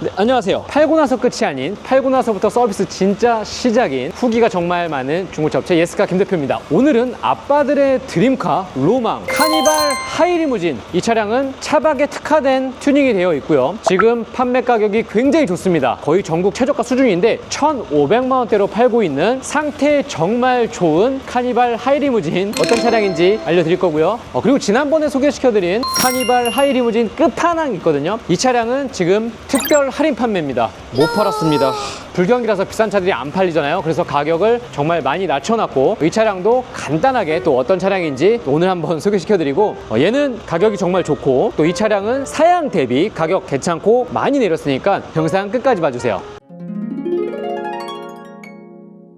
네, 안녕하세요. 팔고 나서 끝이 아닌 팔고 나서부터 서비스 진짜 시작인 후기가 정말 많은 중고차 업체 예스카 김 대표입니다. 오늘은 아빠들의 드림카 로망 카니발 하이리무진 이 차량은 차박에 특화된 튜닝이 되어 있고요. 지금 판매 가격이 굉장히 좋습니다. 거의 전국 최저가 수준인데 1,500만 원대로 팔고 있는 상태 정말 좋은 카니발 하이리무진 어떤 차량인지 알려드릴 거고요. 어, 그리고 지난번에 소개시켜드린 카니발 하이리무진 끝판왕 있거든요. 이 차량은 지금 특별 할인 판매입니다. 못 팔았습니다. 불경기라서 비싼 차들이 안 팔리잖아요. 그래서 가격을 정말 많이 낮춰놨고 이 차량도 간단하게 또 어떤 차량인지 오늘 한번 소개시켜드리고 어, 얘는 가격이 정말 좋고 또 이 차량은 사양 대비 가격 괜찮고 많이 내렸으니까 영상 끝까지 봐주세요.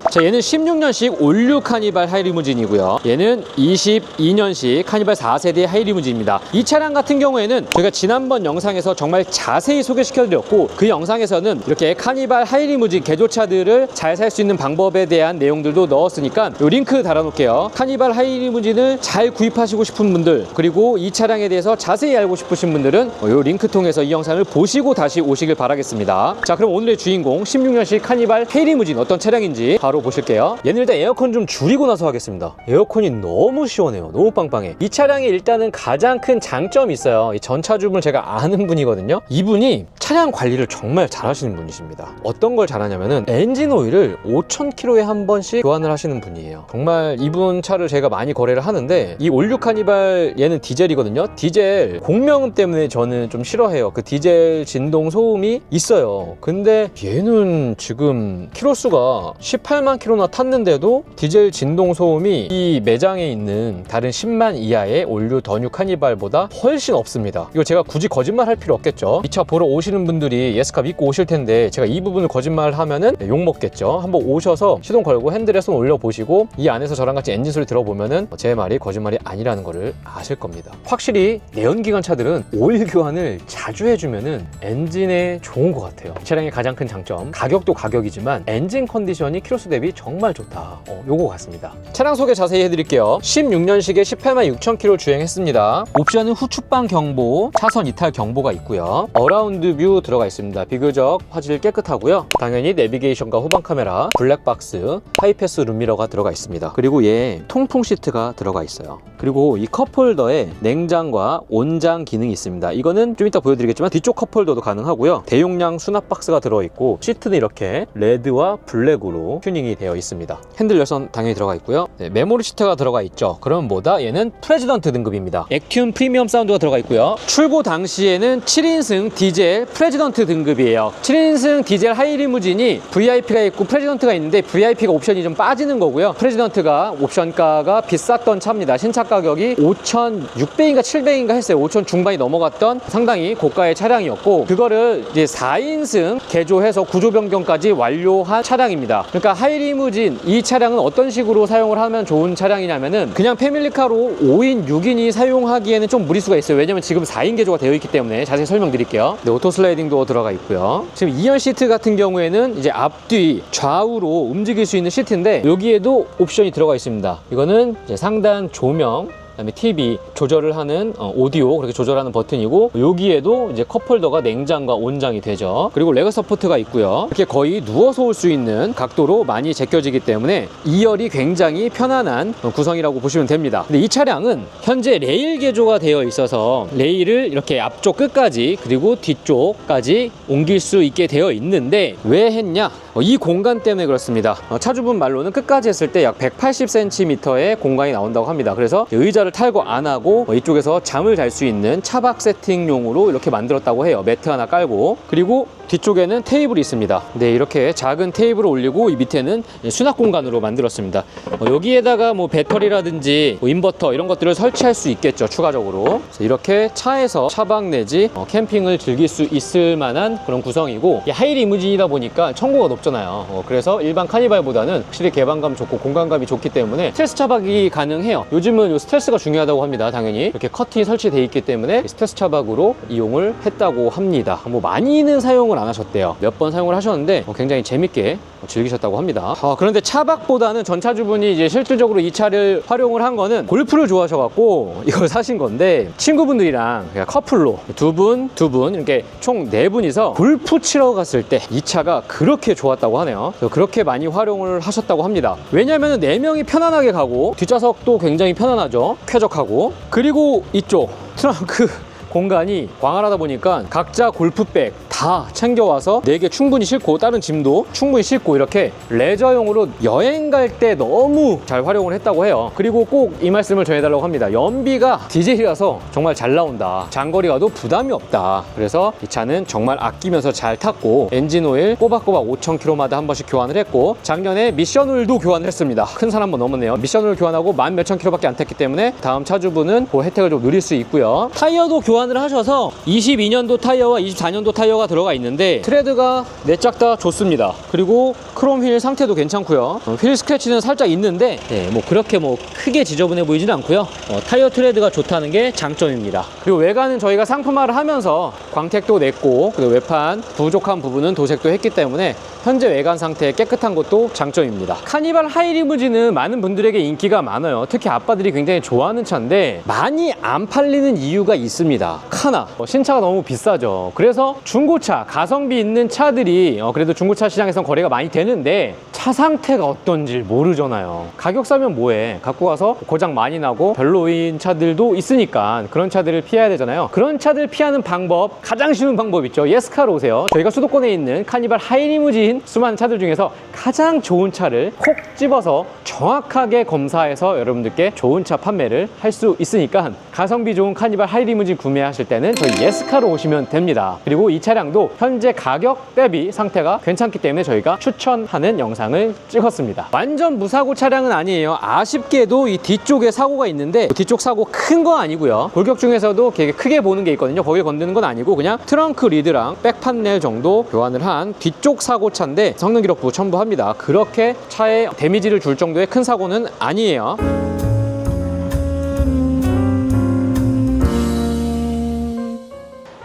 자, 얘는 16년식 올류 카니발 하이리무진이고요. 얘는 22년식 카니발 4세대 하이리무진입니다. 이 차량 같은 경우에는 저희가 지난번 영상에서 정말 자세히 소개시켜 드렸고 그 영상에서는 이렇게 카니발 하이리무진 개조차들을 잘 살 수 있는 방법에 대한 내용들도 넣었으니까 이 링크 달아놓을게요. 카니발 하이리무진을 잘 구입하시고 싶은 분들 그리고 이 차량에 대해서 자세히 알고 싶으신 분들은 이 링크 통해서 이 영상을 보시고 다시 오시길 바라겠습니다. 자, 그럼 오늘의 주인공 16년식 카니발 하이리무진 어떤 차량인지 바로 보실게요. 얘는 일단 에어컨 좀 줄이고 나서 하겠습니다. 에어컨이 너무 시원해요. 너무 빵빵해. 이 차량이 일단은 가장 큰 장점이 있어요. 이 전차주분을 제가 아는 분이거든요. 이분이 차량 관리를 정말 잘하시는 분이십니다. 어떤 걸 잘하냐면은 엔진 오일을 5,000km에 한 번씩 교환을 하시는 분이에요. 정말 이분 차를 제가 많이 거래를 하는데 이 올류 카니발 얘는 디젤이거든요. 디젤 공명음 때문에 저는 좀 싫어해요. 그 디젤 진동 소음이 있어요. 근데 얘는 지금 키로수가 18만 킬로나 탔는데도 디젤 진동 소음이 이 매장에 있는 다른 10만 이하의 올류 더뉴 카니발보다 훨씬 없습니다. 이거 제가 굳이 거짓말 할 필요 없겠죠. 이 차 보러 오시는 분들이 예스카 믿고 오실 텐데 제가 이 부분을 거짓말 하면은 욕 먹겠죠. 한번 오셔서 시동 걸고 핸들에 손 올려 보시고 이 안에서 저랑 같이 엔진 소리 들어보면은 제 말이 거짓말이 아니라는 거를 아실 겁니다. 확실히 내연기관 차들은 오일 교환을 자주 해주면은 엔진에 좋은 것 같아요. 이 차량의 가장 큰 장점 가격도 가격이지만 엔진 컨디션이 키로수 대비 정말 좋다. 어, 요거 같습니다. 차량 소개 자세히 해드릴게요. 16년식에 18만 6천 킬로 주행했습니다. 옵션은 후축방 경보, 차선 이탈 경보가 있고요. 어라운드 뷰 들어가 있습니다. 비교적 화질 깨끗하고요. 당연히 내비게이션과 후방 카메라, 블랙박스, 하이패스 룸미러가 들어가 있습니다. 그리고 얘 통풍 시트가 들어가 있어요. 그리고 이 컵홀더에 냉장과 온장 기능이 있습니다. 이거는 좀 이따 보여드리겠지만 뒤쪽 컵홀더도 가능하고요. 대용량 수납 박스가 들어있고 시트는 이렇게 레드와 블랙으로 튜닝 이 되어 있습니다. 핸들 열선 당연히 들어가 있고요. 네, 메모리 시트가 들어가 있죠. 그러면 뭐다? 얘는 프레지던트 등급입니다. 액튠 프리미엄 사운드가 들어가 있고요. 출고 당시에는 7인승 디젤 프레지던트 등급이에요. 7인승 디젤 하이리무진이 VIP가 있고 프레지던트가 있는데 VIP가 옵션이 좀 빠지는 거고요. 프레지던트가 옵션가가 비쌌던 차입니다. 신차 가격이 5,600인가 700인가 했어요. 5,000 중반이 넘어갔던 상당히 고가의 차량이었고 그거를 이제 4인승 개조해서 구조 변경까지 완료한 차량입니다. 그러니까 하이 리무진 이 차량은 어떤 식으로 사용을 하면 좋은 차량이냐면은 그냥 패밀리카로 5인, 6인이 사용하기에는 좀 무리수가 있어요. 왜냐면 지금 4인 개조가 되어 있기 때문에 자세히 설명드릴게요. 네, 오토 슬라이딩 도어 들어가 있고요. 지금 2열 시트 같은 경우에는 이제 앞뒤 좌우로 움직일 수 있는 시트인데 여기에도 옵션이 들어가 있습니다. 이거는 상단 조명 그다음에 TV 조절을 하는 어, 오디오 그렇게 조절하는 버튼이고 여기에도 이제 컵홀더가 냉장과 온장이 되죠. 그리고 레그 서포트가 있고요. 이렇게 거의 누워서 올 수 있는 각도로 많이 제껴지기 때문에 2열이 굉장히 편안한 어, 구성이라고 보시면 됩니다. 근데 이 차량은 현재 레일 개조가 되어 있어서 레일을 이렇게 앞쪽 끝까지 그리고 뒤쪽까지 옮길 수 있게 되어 있는데 왜 했냐? 어, 이 공간 때문에 그렇습니다. 어, 차주분 말로는 끝까지 했을 때 약 180cm의 공간이 나온다고 합니다. 그래서 의자를 탈거 안 하고 어, 이쪽에서 잠을 잘 수 있는 차박 세팅용으로 이렇게 만들었다고 해요. 매트 하나 깔고 그리고 뒤쪽에는 테이블이 있습니다. 네, 이렇게 작은 테이블을 올리고 이 밑에는 수납 공간으로 만들었습니다. 어, 여기에다가 뭐 배터리라든지 뭐 인버터 이런 것들을 설치할 수 있겠죠, 추가적으로. 이렇게 차에서 차박 내지 어, 캠핑을 즐길 수 있을 만한 그런 구성이고 이 하이 리무진이다 보니까 청구가 높잖아요. 어, 그래서 일반 카니발보다는 확실히 개방감 좋고 공간감이 좋기 때문에 스트레스 차박이 가능해요. 요즘은 요 스트레스가 중요하다고 합니다, 당연히. 이렇게 커튼이 설치되어 있기 때문에 스트레스 차박으로 이용을 했다고 합니다. 뭐 많이는 사용을 안 하셨대요. 몇 번 사용을 하셨는데 어, 굉장히 재밌게 즐기셨다고 합니다. 아, 그런데 차박보다는 전차주분이 이제 실질적으로 이 차를 활용을 한 거는 골프를 좋아하셔갖고 이걸 사신 건데 친구분들이랑 그냥 커플로 두 분, 두 분 이렇게 총 네 분이서 골프 치러 갔을 때 이 차가 그렇게 좋았다고 하네요. 그렇게 많이 활용을 하셨다고 합니다. 왜냐하면 네 명이 편안하게 가고 뒷좌석도 굉장히 편안하죠. 쾌적하고 그리고 이쪽 트렁크 공간이 광활하다 보니까 각자 골프백 다 챙겨와서 네개 충분히 싣고 다른 짐도 충분히 싣고 이렇게 레저용으로 여행 갈 때 너무 잘 활용을 했다고 해요. 그리고 꼭 이 말씀을 전해달라고 합니다. 연비가 디젤이라서 정말 잘 나온다. 장거리 가도 부담이 없다. 그래서 이 차는 정말 아끼면서 잘 탔고 엔진 오일 꼬박꼬박 5,000km마다 한 번씩 교환을 했고 작년에 미션 오일도 교환을 했습니다. 큰 산 한 번 넘었네요. 미션 오일 교환하고 만 몇천 킬로밖에 안 탔기 때문에 다음 차주분은 그 혜택을 좀 누릴 수 있고요. 타이어도 교환을 하셔서 22년도 타이어와 24년도 타이어가 들어가 있는데 트레드가 네 짝 다 좋습니다. 그리고 크롬 휠 상태도 괜찮고요. 어, 휠 스크래치는 살짝 있는데 네, 뭐 그렇게 뭐 크게 지저분해 보이지는 않고요. 어, 타이어 트레드가 좋다는 게 장점입니다. 그리고 외관은 저희가 상품화를 하면서 광택도 냈고 그리고 외판 부족한 부분은 도색도 했기 때문에 현재 외관 상태 깨끗한 것도 장점입니다. 카니발 하이리무진은 많은 분들에게 인기가 많아요. 특히 아빠들이 굉장히 좋아하는 차인데 많이 안 팔리는 이유가 있습니다. 하나, 어, 신차가 너무 비싸죠. 그래서 중고 차, 가성비 있는 차들이 어, 그래도 중고차 시장에선 거래가 많이 되는데 차 상태가 어떤지 모르잖아요. 가격 싸면 뭐해? 갖고 가서 고장 많이 나고 별로인 차들도 있으니까 그런 차들을 피해야 되잖아요. 그런 차들 피하는 방법 가장 쉬운 방법 있죠. 예스카로 오세요. 저희가 수도권에 있는 카니발 하이리무진 수많은 차들 중에서 가장 좋은 차를 콕 집어서 정확하게 검사해서 여러분들께 좋은 차 판매를 할 수 있으니까 가성비 좋은 카니발 하이리무진 구매하실 때는 저희 예스카로 오시면 됩니다. 그리고 이 차량 도 현재 가격 대비 상태가 괜찮기 때문에 저희가 추천하는 영상을 찍었습니다. 완전 무사고 차량은 아니에요. 아쉽게도 이 뒤쪽에 사고가 있는데 뒤쪽 사고 큰 거 아니고요. 골격 중에서도 되게 크게 보는 게 있거든요. 거기에 건드는 건 아니고 그냥 트렁크 리드랑 백 판넬 정도 교환을 한 뒤쪽 사고 차인데 성능 기록부 첨부합니다. 그렇게 차에 데미지를 줄 정도의 큰 사고는 아니에요.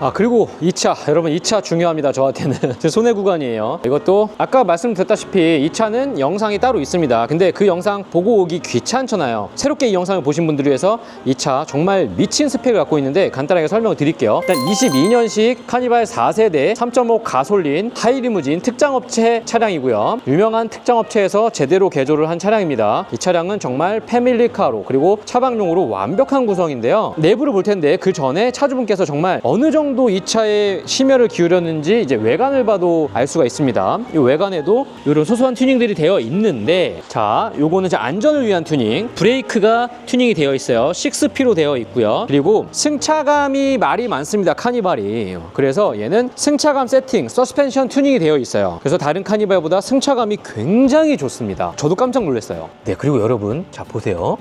아 그리고 2차. 여러분 2차 중요합니다 저한테는. 제 손해 구간이에요. 이것도 아까 말씀드렸다시피 이 차는 영상이 따로 있습니다. 근데 그 영상 보고 오기 귀찮잖아요. 새롭게 이 영상을 보신 분들을 위해서 이차 정말 미친 스펙을 갖고 있는데 간단하게 설명을 드릴게요. 일단 22년식 카니발 4세대 3.5 가솔린 하이리무진 특장업체 차량이고요. 유명한 특장업체에서 제대로 개조를 한 차량입니다. 이 차량은 정말 패밀리카로 그리고 차박용으로 완벽한 구성인데요. 내부를 볼 텐데 그 전에 차주분께서 정말 어느 정도 이 차에 심혈을 기울였는지 이제 외관을 봐도 알 수가 있습니다. 이 외관에도 이런 소소한 튜닝들이 되어 있는데 자, 요거는 이제 안전을 위한 튜닝. 브레이크가 튜닝이 되어 있어요. 6P로 되어 있고요. 그리고 승차감이 말이 많습니다. 카니발이. 그래서 얘는 승차감 세팅, 서스펜션 튜닝이 되어 있어요. 그래서 다른 카니발보다 승차감이 굉장히 좋습니다. 저도 깜짝 놀랐어요. 네, 그리고 여러분, 자 보세요.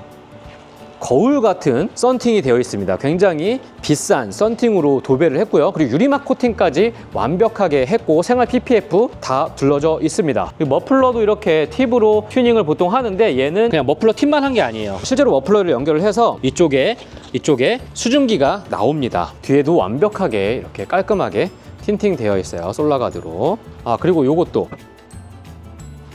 거울 같은 썬팅이 되어 있습니다. 굉장히 비싼 썬팅으로 도배를 했고요. 그리고 유리막 코팅까지 완벽하게 했고 생활 PPF 다 둘러져 있습니다. 머플러도 이렇게 팁으로 튜닝을 보통 하는데 얘는 그냥 머플러 팁만 한 게 아니에요. 실제로 머플러를 연결을 해서 이쪽에 이쪽에 수증기가 나옵니다. 뒤에도 완벽하게 이렇게 깔끔하게 틴팅 되어 있어요. 솔라가드로. 아 그리고 요것도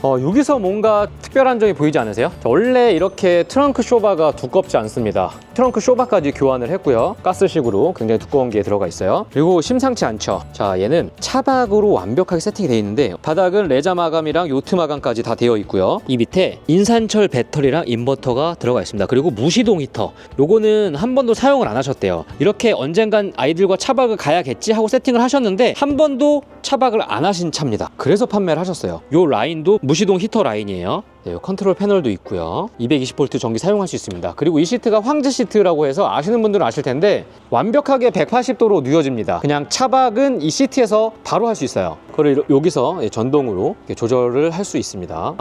어, 여기서 뭔가 특별한 점이 보이지 않으세요? 자, 원래 이렇게 트렁크 쇼바가 두껍지 않습니다. 트렁크 쇼바까지 교환을 했고요. 가스식으로 굉장히 두꺼운 게 들어가 있어요. 그리고 심상치 않죠. 자, 얘는 차박으로 완벽하게 세팅이 되어 있는데 바닥은 레자 마감이랑 요트 마감까지 다 되어 있고요. 이 밑에 인산철 배터리랑 인버터가 들어가 있습니다. 그리고 무시동 히터. 요거는 한 번도 사용을 안 하셨대요. 이렇게 언젠간 아이들과 차박을 가야겠지 하고 세팅을 하셨는데 한 번도 차박을 안 하신 차입니다. 그래서 판매를 하셨어요. 요 라인도 무시동 히터 라인이에요. 네, 요 컨트롤 패널도 있고요. 220V 전기 사용할 수 있습니다. 그리고 이 시트가 황제 시트라고 해서 아시는 분들은 아실 텐데 완벽하게 180도로 누워집니다. 그냥 차박은 이 시트에서 바로 할 수 있어요. 그걸 여기서 전동으로 이렇게 조절을 할 수 있습니다.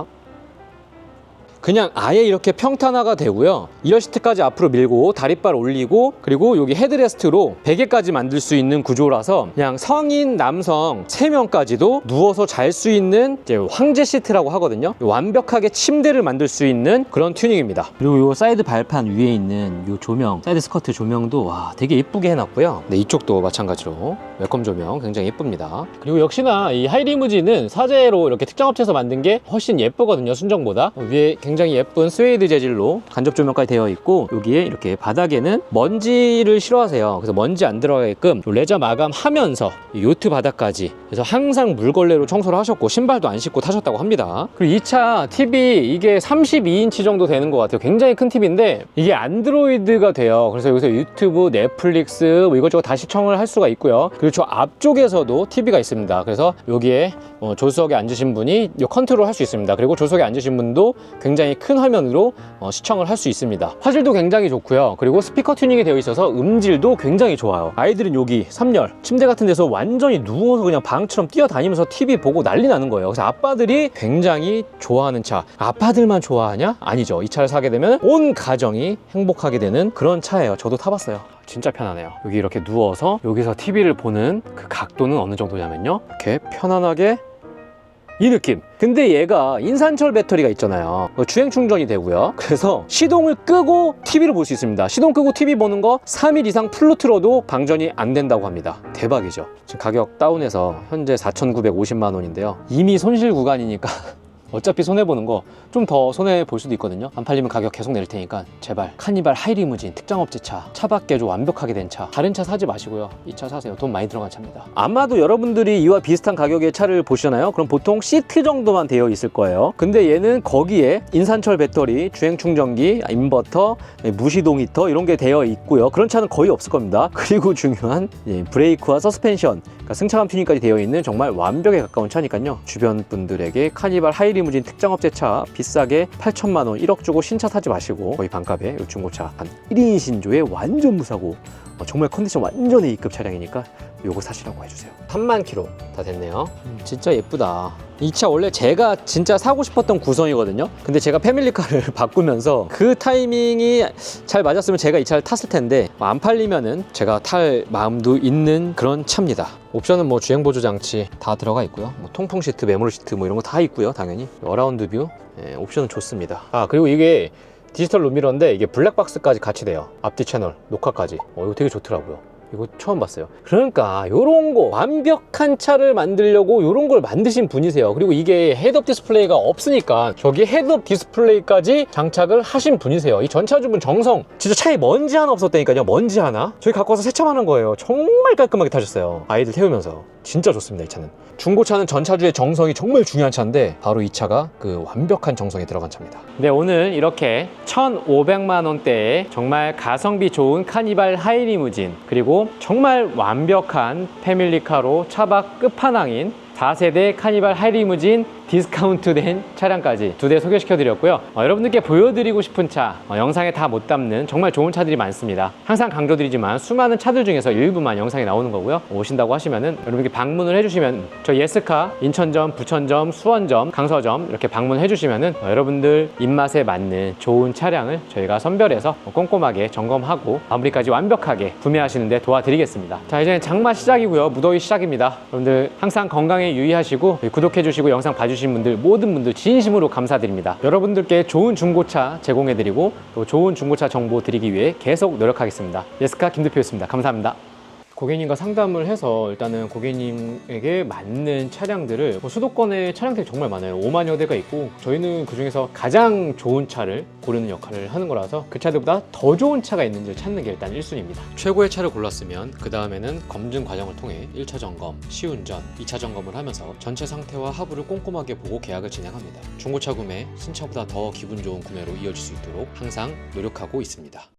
그냥 아예 이렇게 평탄화가 되고요. 이어 시트까지 앞으로 밀고 다리발 올리고 그리고 여기 헤드레스트로 베개까지 만들 수 있는 구조라서 그냥 성인 남성 3명까지도 누워서 잘 수 있는 이제 황제 시트라고 하거든요. 완벽하게 침대를 만들 수 있는 그런 튜닝입니다. 그리고 이 사이드 발판 위에 있는 이 조명, 사이드 스커트 조명도 와 되게 예쁘게 해놨고요. 네, 이쪽도 마찬가지로 웰컴 조명 굉장히 예쁩니다. 그리고 역시나 이 하이리무진은 사제로 이렇게 특정 업체에서 만든 게 훨씬 예쁘거든요. 순정보다 위에 굉장히 예쁜 스웨이드 재질로 간접 조명까지 되어 있고 여기에 이렇게 바닥에는 먼지를 싫어하세요. 그래서 먼지 안 들어가게끔 요 레저 마감하면서 이 요트 바닥까지 그래서 항상 물걸레로 청소를 하셨고 신발도 안 신고 타셨다고 합니다. 그리고 이 차 TV 이게 32인치 정도 되는 것 같아요. 굉장히 큰 TV인데 이게 안드로이드가 돼요. 그래서 여기서 유튜브, 넷플릭스 뭐 이것저것 다 시청을 할 수가 있고요. 그리고 저 앞쪽에서도 TV가 있습니다. 그래서 여기에 어, 조수석에 앉으신 분이 이 컨트롤 할 수 있습니다. 그리고 조수석에 앉으신 분도 굉장히 큰 화면으로 어, 시청을 할 수 있습니다. 화질도 굉장히 좋고요. 그리고 스피커 튜닝이 되어 있어서 음질도 굉장히 좋아요. 아이들은 여기 3열 침대 같은 데서 완전히 누워서 그냥 방처럼 뛰어다니면서 TV 보고 난리 나는 거예요. 그래서 아빠들이 굉장히 좋아하는 차. 아빠들만 좋아하냐? 아니죠. 이 차를 사게 되면 온 가정이 행복하게 되는 그런 차예요. 저도 타봤어요. 진짜 편하네요. 여기 이렇게 누워서 여기서 TV를 보는 그 각도는 어느 정도냐면요. 이렇게 편안하게 이 느낌. 근데 얘가 인산철 배터리가 있잖아요. 어, 주행 충전이 되고요. 그래서 시동을 끄고 TV를 볼 수 있습니다. 시동 끄고 TV 보는 거 3일 이상 풀로 틀어도 방전이 안 된다고 합니다. 대박이죠. 지금 가격 다운해서 현재 4,950만 원인데요. 이미 손실 구간이니까 어차피 손해보는 거 좀 더 손해볼 수도 있거든요. 안 팔리면 가격 계속 내릴 테니까 제발 카니발 하이리무진 특장업체 차 차밖에 좀 완벽하게 된 차 다른 차 사지 마시고요. 이 차 사세요. 돈 많이 들어간 차입니다. 아마도 여러분들이 이와 비슷한 가격의 차를 보시잖아요. 그럼 보통 시트 정도만 되어 있을 거예요. 근데 얘는 거기에 인산철 배터리 주행 충전기 인버터 무시동 히터 이런 게 되어 있고요. 그런 차는 거의 없을 겁니다. 그리고 중요한 예, 브레이크와 서스펜션 그러니까 승차감 튜닝까지 되어 있는 정말 완벽에 가까운 차니까요. 주변 분들에게 카니발 하이리 무진 특장업체 차 비싸게 8천만 원 1억 주고 신차 사지 마시고 거의 반값에 이 중고차 한 1인 신조에 완전 무사고. 어, 정말 컨디션 완전 A급 차량이니까 요거 사시라고 해주세요. 3만 킬로 다 됐네요. 진짜 예쁘다. 이 차 원래 제가 진짜 사고 싶었던 구성이거든요. 근데 제가 패밀리카를 바꾸면서 그 타이밍이 잘 맞았으면 제가 이 차를 탔을 텐데 뭐안 팔리면은 제가 탈 마음도 있는 그런 차입니다. 옵션은 뭐 주행 보조 장치 다 들어가 있고요. 뭐 통풍 시트 메모리 시트 뭐 이런 거 다 있고요 당연히. 어라운드 뷰. 예, 옵션은 좋습니다. 아 그리고 이게 디지털 룸미러인데 이게 블랙박스까지 같이 돼요. 앞뒤 채널 녹화까지. 어 이거 되게 좋더라고요 이거 처음 봤어요. 그러니까 요런 거 완벽한 차를 만들려고 요런 걸 만드신 분이세요. 그리고 이게 헤드업 디스플레이가 없으니까 저기 헤드업 디스플레이까지 장착을 하신 분이세요. 이 전차주분 정성. 진짜 차에 먼지 하나 없었다니까요. 먼지 하나. 저희 갖고 와서 세차만 한 거예요. 정말 깔끔하게 타셨어요. 아이들 태우면서. 진짜 좋습니다, 이 차는. 중고차는 전차주의 정성이 정말 중요한 차인데 바로 이 차가 그 완벽한 정성이 들어간 차입니다. 네, 오늘 이렇게 1,500만 원대의 정말 가성비 좋은 카니발 하이리무진 그리고 정말 완벽한 패밀리카로 차박 끝판왕인 4세대 카니발 하이리무진 디스카운트 된 차량까지 두 대 소개시켜 드렸고요. 어, 여러분들께 보여드리고 싶은 차 어, 영상에 다 못 담는 정말 좋은 차들이 많습니다. 항상 강조드리지만 수많은 차들 중에서 일부만 영상에 나오는 거고요. 오신다고 하시면은 여러분께 방문을 해주시면 저 예스카 인천점, 부천점, 수원점, 강서점 이렇게 방문해 주시면은 어, 여러분들 입맛에 맞는 좋은 차량을 저희가 선별해서 어, 꼼꼼하게 점검하고 마무리까지 완벽하게 구매하시는데 도와드리겠습니다. 자 이제 장마 시작이고요. 무더위 시작입니다. 여러분들 항상 건강에 유의하시고 구독해 주시고 영상 봐주 신 분들 모든 분들 진심으로 감사드립니다. 여러분들께 좋은 중고차 제공해드리고 또 좋은 중고차 정보 드리기 위해 계속 노력하겠습니다. 예스카 김대표였습니다. 감사합니다. 고객님과 상담을 해서 일단은 고객님에게 맞는 차량들을 뭐 수도권에 차량들이 정말 많아요. 5만여 대가 있고 저희는 그 중에서 가장 좋은 차를 고르는 역할을 하는 거라서 그 차들보다 더 좋은 차가 있는지를 찾는 게 일단 1순위입니다. 최고의 차를 골랐으면 그 다음에는 검증 과정을 통해 1차 점검, 시운전, 2차 점검을 하면서 전체 상태와 하부를 꼼꼼하게 보고 계약을 진행합니다. 중고차 구매, 신차보다 더 기분 좋은 구매로 이어질 수 있도록 항상 노력하고 있습니다.